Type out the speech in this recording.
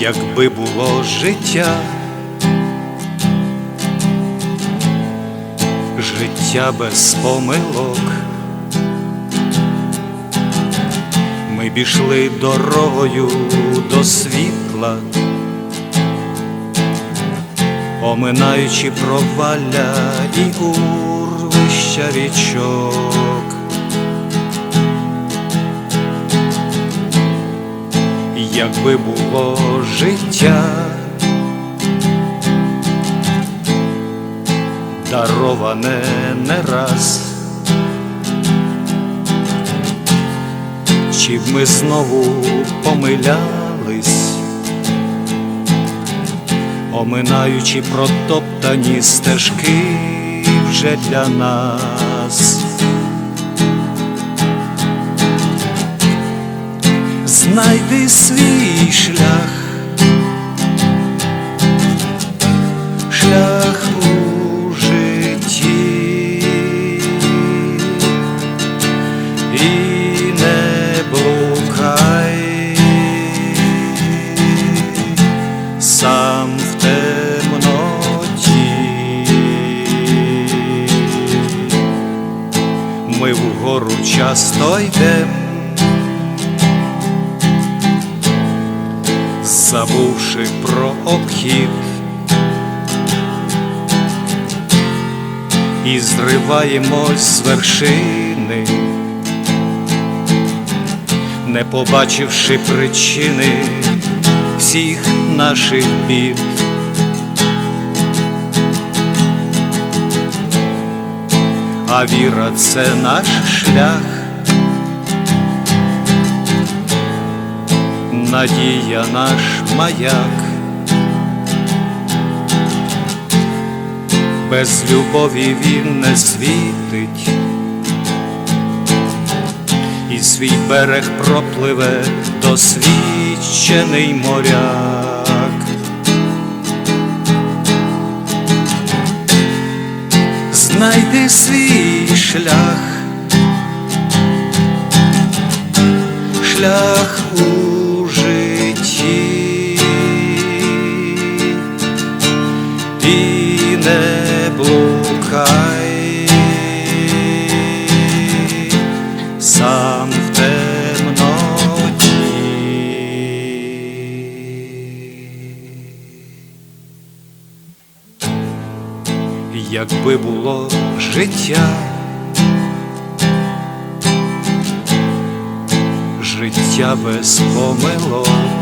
якби було життя, життя без помилок, ми б ішли дорогою до світла, оминаючи провалля і урвища річок. якби було життя, дароване не раз, чи б ми знову помилялись, оминаючи протоптані стежки вже для нас. знайди свій шлях, часто йдемо. забувши про обхід, і зриваємось з вершини, не побачивши причини всіх наших бід. А віра це наш шлях. надія наш маяк, без любові він не світить, і свій берег пропливе досвідчений моряк. Знайди свій шлях, шлях у житті. І не блукай. Сам Якби було життя, життя без помилок.